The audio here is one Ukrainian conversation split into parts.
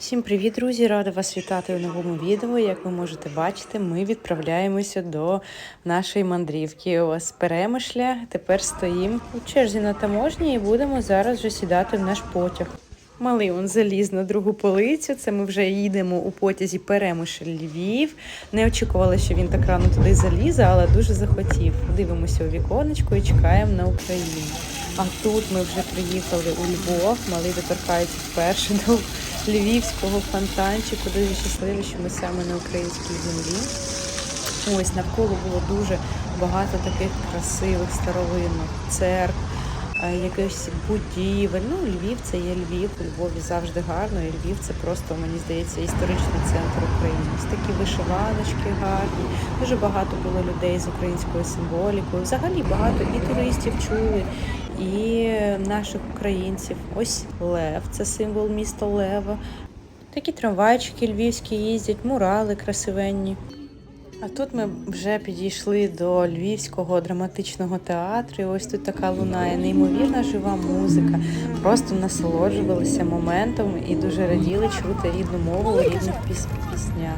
Всім привіт, друзі! Рада вас вітати у новому відео. Як ви можете бачити, ми відправляємося до нашої мандрівки. Ось перемишля. Тепер стоїмо у черзі на таможні і будемо зараз вже сідати в наш потяг. Малий он заліз на другу полицю. Це ми вже їдемо у потязі Перемишль Львів. Не очікували, що він так рано туди залізе, але дуже захотів. Дивимося у віконечко і чекаємо на Україну. А тут ми вже приїхали у Львов. Малий доторкається вперше до львівського фонтанчику. Дуже щасливі, що ми саме на українській землі. Ось навколо було дуже багато таких красивих старовинних церкв, е, якихось будівель. Ну, Львів це є Львів, у Львові завжди гарно, і Львів це просто, мені здається, історичний центр України. Ось такі вишиваночки гарні. Дуже багато було людей з українською символікою. Взагалі багато і туристів чули, і наших українців. Ось Лев, це символ міста Лева. Такі трамвайчики львівські їздять, мурали красивенні. А тут ми вже підійшли до Львівського драматичного театру. І ось тут така лунає неймовірна жива музика. Просто насолоджувалися моментом і дуже раділи чути рідну мову рідних піс- піснях.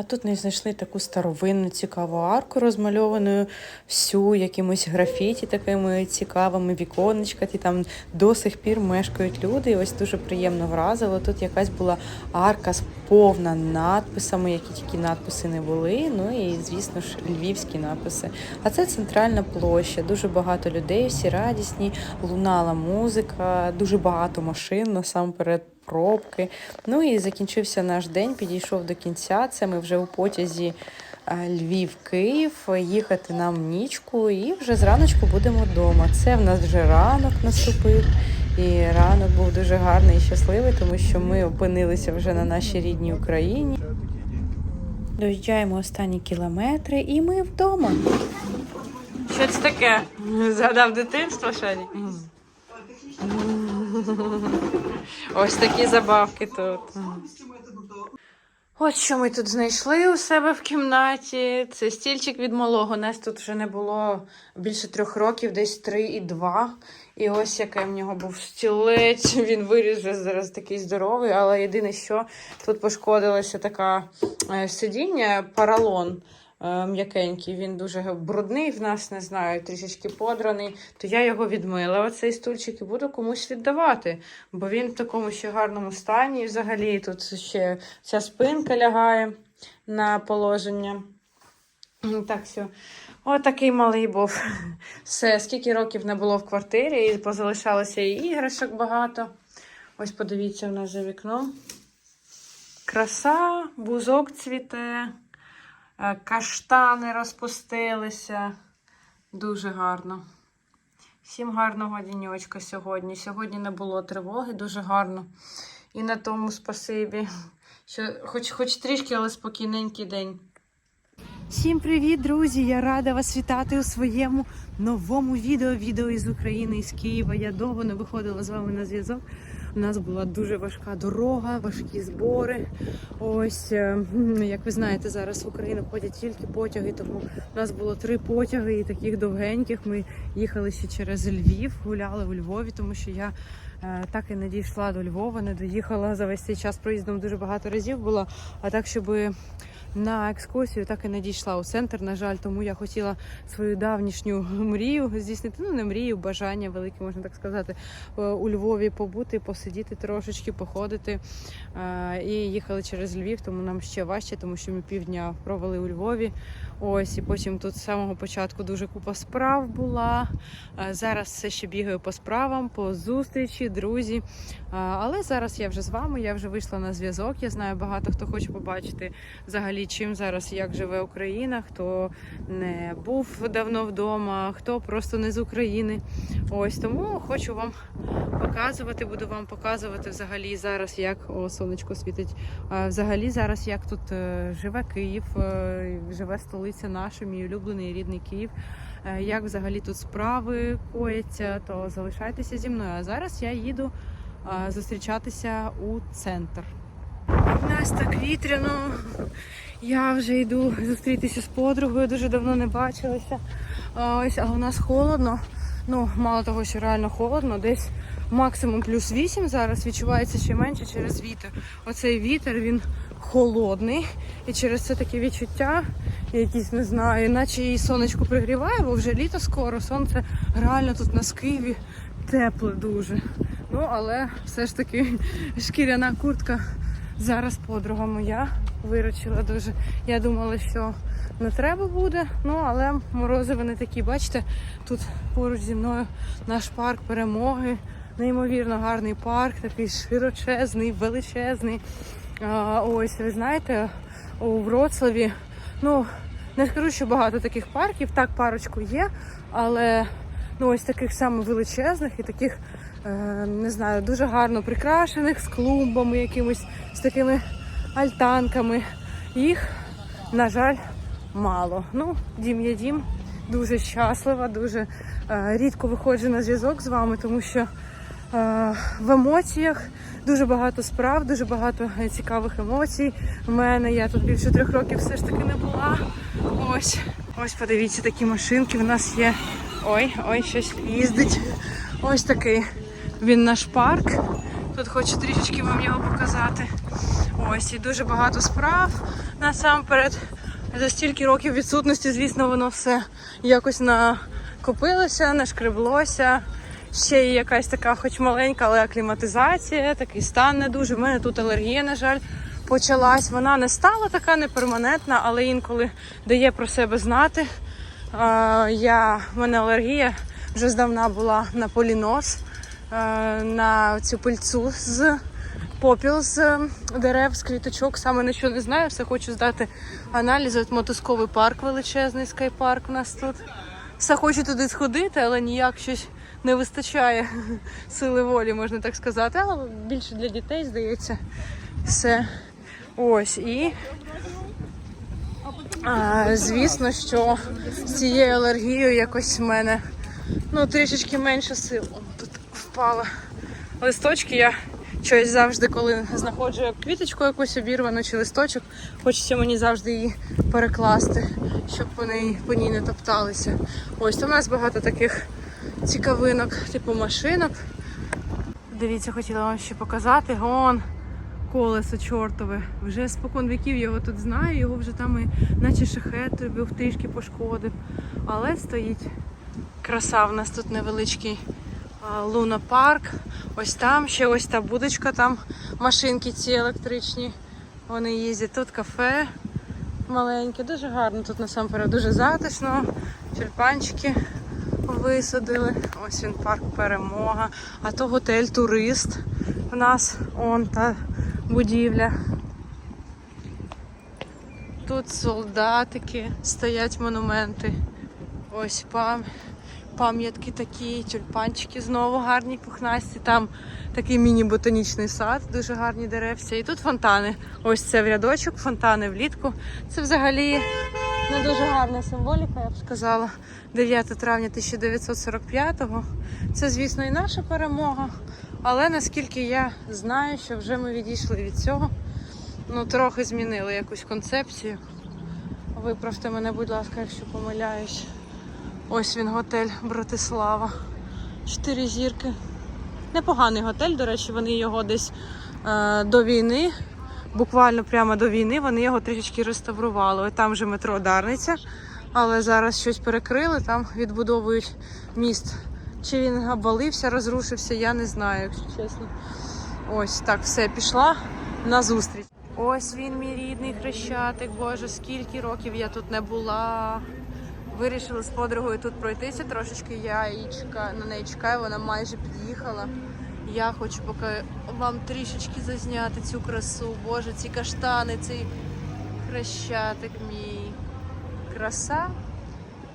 А тут ми знайшли таку старовинну цікаву арку, розмальованою всю якимось графіті, такими цікавими віконечка, і там до сих пір мешкають люди. І ось дуже приємно вразило. Тут якась була арка повна надписами, які тільки надписи не були. Ну і звісно ж львівські написи. А це центральна площа. Дуже багато людей, всі радісні, лунала музика, дуже багато машин насамперед. Пробки. Ну і закінчився наш день, підійшов до кінця. Це ми вже у потязі е, Львів-Київ. Їхати нам нічку, і вже зраночку будемо вдома. Це в нас вже ранок наступив. І ранок був дуже гарний і щасливий, тому що ми опинилися вже на нашій рідній Україні. Доїжджаємо останні кілометри, і ми вдома. Що це таке? Згадав дитинство, Шарі? Ось такі забавки тут. Ось що ми тут знайшли у себе в кімнаті. Це стільчик від малого. Нас тут вже не було більше трьох років, десь три і два. І ось який в нього був стілець. Він виріс зараз такий здоровий, але єдине, що тут пошкодилося така е, сидіння, паралон м'якенький. Він дуже брудний в нас, не знаю, трішечки подраний. То я його відмила, оцей стульчик, і буду комусь віддавати, бо він в такому ще гарному стані. Взагалі тут ще ця спинка лягає на положення. Так, все. Отакий малий був. Все, скільки років не було в квартирі, і позалишалося і іграшок багато. Ось подивіться в нас за вікном. Краса, бузок цвіте, е, каштани розпустилися. Дуже гарно. Всім гарного діньочка сьогодні. Сьогодні не було тривоги, дуже гарно. І на тому спасибі. Що, хоч, хоч трішки, але спокійненький день. Всім привіт, друзі! Я рада вас вітати у своєму новому відео. Відео із України, із Києва. Я довго не виходила з вами на зв'язок. У нас була дуже важка дорога, важкі збори. Ось, е, як ви знаєте, зараз в Україну ходять тільки потяги, тому у нас було три потяги і таких довгеньких. Ми їхали ще через Львів, гуляли у Львові, тому що я е, так і не дійшла до Львова, не доїхала за весь цей час проїздом дуже багато разів було. А так, щоб на екскурсію так і не дійшла у центр, на жаль, тому я хотіла свою давнішню мрію здійснити. Ну, не мрію, бажання велике, можна так сказати, е, у Львові побути, посидіти трошечки, походити. Е, І їхали через Львів, тому нам ще важче, тому що ми півдня провели у Львові. Ось і потім тут з самого початку дуже купа справ була. Е, Зараз все ще бігаю по справам, по зустрічі, друзі. Е, Але зараз я вже з вами, я вже вийшла на зв'язок. Я знаю, багато хто хоче побачити взагалі, чим зараз як живе Україна, хто не був давно вдома, хто просто не з України. Ось тому хочу вам показувати, буду вам показувати взагалі зараз, як о, сонечко світить. е, Взагалі зараз як тут живе Київ, живе столиця наша, мій улюблений рідний Київ. Е, Як взагалі тут справи кояться, то залишайтеся зі мною. А зараз я їду е, зустрічатися у центр. У нас так вітряно. Я вже йду зустрітися з подругою, дуже давно не бачилися. А, Ось, а у нас холодно. Ну, мало того, що реально холодно, десь максимум плюс 8 зараз відчувається ще менше через вітер. Оцей вітер він холодний, і через це таке відчуття, якісь не знаю, наче і сонечко пригріває, бо вже літо скоро. Сонце реально тут на Києві тепле дуже. Ну але все ж таки шкіряна куртка зараз подруга моя виручила дуже. Я думала, що не треба буде, ну але морози вони такі, бачите, тут поруч зі мною наш парк перемоги. Неймовірно гарний парк, такий широчезний, величезний. Ось, ви знаєте, у Вроцлаві, ну, не скажу, що багато таких парків, так парочку є, але ну, ось таких саме величезних і таких, е, не знаю, дуже гарно прикрашених з клумбами якимись, з такими альтанками. Їх, на жаль, мало. Ну, дім є дім. Дуже щаслива, дуже е, рідко виходжу на зв'язок з вами, тому що в емоціях дуже багато справ, дуже багато е, цікавих емоцій. У мене я тут більше трьох років все ж таки не була. Ось, ось подивіться, такі машинки в нас є. Ой, ой, щось їздить. Ось такий він наш парк. Тут хочу трішечки вам його показати. Ось і дуже багато справ насамперед. За стільки років відсутності, звісно, воно все якось накопилося, нашкреблося. Ще є якась така, хоч маленька, але акліматизація, такий стан не дуже. У мене тут алергія, на жаль, почалась. Вона не стала така неперманентна, але інколи дає про себе знати. Я, в мене алергія вже здавна була на полінос, на цю пильцу з попіл з дерев, з квіточок. Саме нічого не знаю, все хочу здати аналізи. От мотузковий парк величезний, скайпарк у нас тут. Все хочу туди сходити, але ніяк щось не вистачає сили волі, можна так сказати. Але більше для дітей, здається, все. Ось і. А, звісно, що з цією алергією якось в мене ну, трішечки менше сил. Тут впала листочки. Я щось завжди, коли знаходжу квіточку якусь обірвану чи листочок, хочеться мені завжди її перекласти, щоб вони по ній не топталися. Ось в нас багато таких цікавинок, типу машинок. Дивіться, хотіла вам ще показати. Гон колесо чортове. Вже спокон віків його тут знаю, його вже там і наче шахет був трішки пошкодив. Але стоїть краса. В нас тут невеличкий лунопарк. Ось там ще ось та будочка, там машинки ці електричні. Вони їздять. Тут кафе маленьке, дуже гарно. Тут насамперед дуже затишно. Тюльпанчики висадили. Ось він парк Перемога. А то готель Турист. У нас он та будівля. Тут солдатики, стоять монументи. Ось пам... пам'ятки такі, тюльпанчики знову гарні, пухнасті. Там такий міні-ботанічний сад, дуже гарні деревця. І тут фонтани. Ось це в рядочок, фонтани влітку. Це взагалі не дуже гарна символіка, я б сказала. 9 травня 1945-го. Це, звісно, і наша перемога. Але наскільки я знаю, що вже ми відійшли від цього, ну трохи змінили якусь концепцію. Виправте мене, будь ласка, якщо помиляюсь. Ось він готель Братислава. Чотири зірки. Непоганий готель, до речі, вони його десь е, до війни, буквально прямо до війни, вони його трішечки реставрували. Ось там же метро Дарниця, але зараз щось перекрили, там відбудовують міст. Чи він обвалився, розрушився, я не знаю, якщо чесно. Ось так, все, пішла на зустріч. Ось він, мій рідний хрещатик. Боже, скільки років я тут не була. Вирішили з подругою тут пройтися трошечки. Я її чекаю, на неї чекаю, вона майже під'їхала. Я хочу поки вам трішечки зазняти цю красу. Боже, ці каштани, цей хрещатик мій. Краса.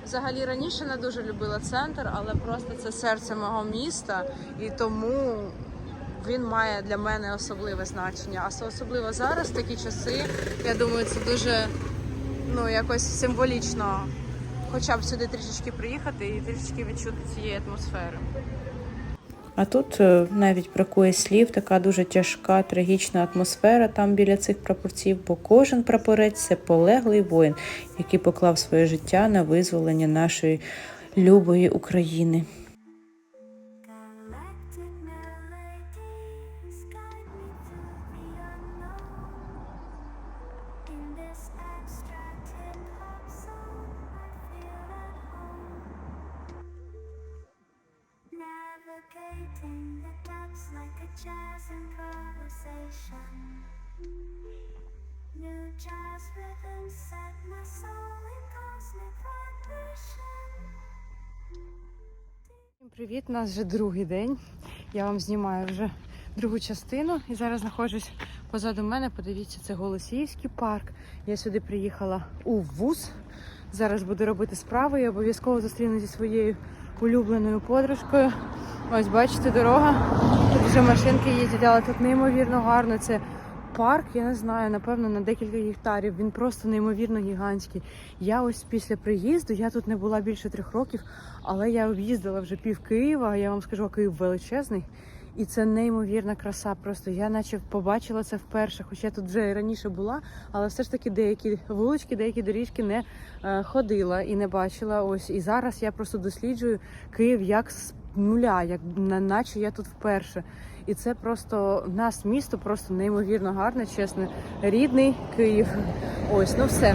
Взагалі раніше не дуже любила центр, але просто це серце мого міста, і тому він має для мене особливе значення. А особливо зараз, в такі часи, я думаю, це дуже ну, якось символічно хоча б сюди трішечки приїхати і трішечки відчути цієї атмосфери. А тут е, навіть бракує слів, така дуже тяжка, трагічна атмосфера там біля цих прапорців, бо кожен прапорець це полеглий воїн, який поклав своє життя на визволення нашої любої України. Привіт, у нас вже другий день. Я вам знімаю вже другу частину і зараз знаходжусь позаду мене. Подивіться, це Голосіївський парк. Я сюди приїхала у вуз. Зараз буду робити справи і обов'язково зустріну зі своєю улюбленою подружкою. Ось бачите, дорога. Тут вже машинки їздять, але тут неймовірно гарно. Це парк, я не знаю, напевно, на декілька гектарів. Він просто неймовірно гігантський. Я ось після приїзду, я тут не була більше трьох років, але я об'їздила вже пів Києва. Я вам скажу, Київ величезний. І це неймовірна краса. Просто я наче побачила це вперше. Хоча я тут вже і раніше була, але все ж таки деякі вулички, деякі доріжки не е, ходила і не бачила. Ось і зараз я просто досліджую Київ як нуля, як на- наче я тут вперше. І це просто в нас місто просто неймовірно гарне, чесно. Рідний Київ. Ось, ну все.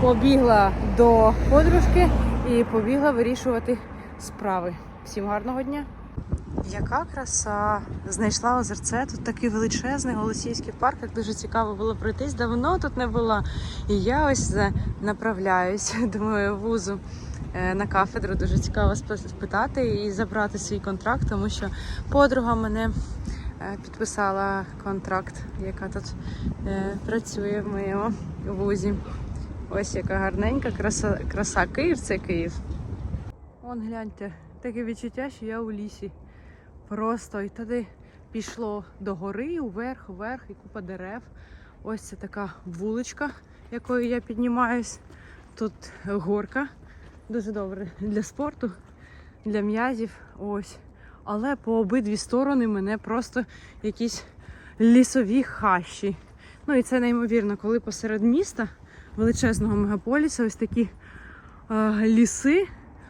Побігла до подружки і побігла вирішувати справи. Всім гарного дня! Яка краса! Знайшла озерце. Тут такий величезний голосійський парк. Як дуже цікаво було пройтись. Давно тут не була. І я ось за- направляюсь, думаю, вузу е, на кафедру. Дуже цікаво спитати і забрати свій контракт, тому що подруга мене е, підписала контракт, яка тут е, працює в моєму вузі. Ось яка гарненька краса, краса. Київ це Київ. Вон гляньте, таке відчуття, що я у лісі. Просто і туди пішло до гори, уверх, уверх, і купа дерев. Ось це така вуличка, якою я піднімаюсь. Тут горка. Дуже добре для спорту, для м'язів. Ось. Але по обидві сторони мене просто якісь лісові хащі. Ну і це неймовірно, коли посеред міста величезного мегаполіса ось такі е, ліси,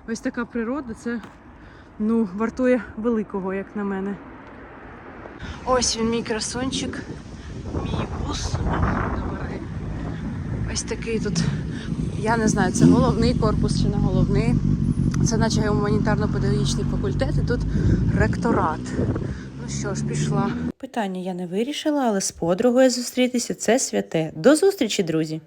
ось така природа, це ну, вартує великого, як на мене. Ось він мій красунчик, мій. Давай. Ось такий тут. Я не знаю, це головний корпус чи не головний. Це наче гуманітарно-педагогічний факультет, і тут ректорат. Ну що ж, пішла. Питання я не вирішила, але з подругою зустрітися це святе. До зустрічі, друзі!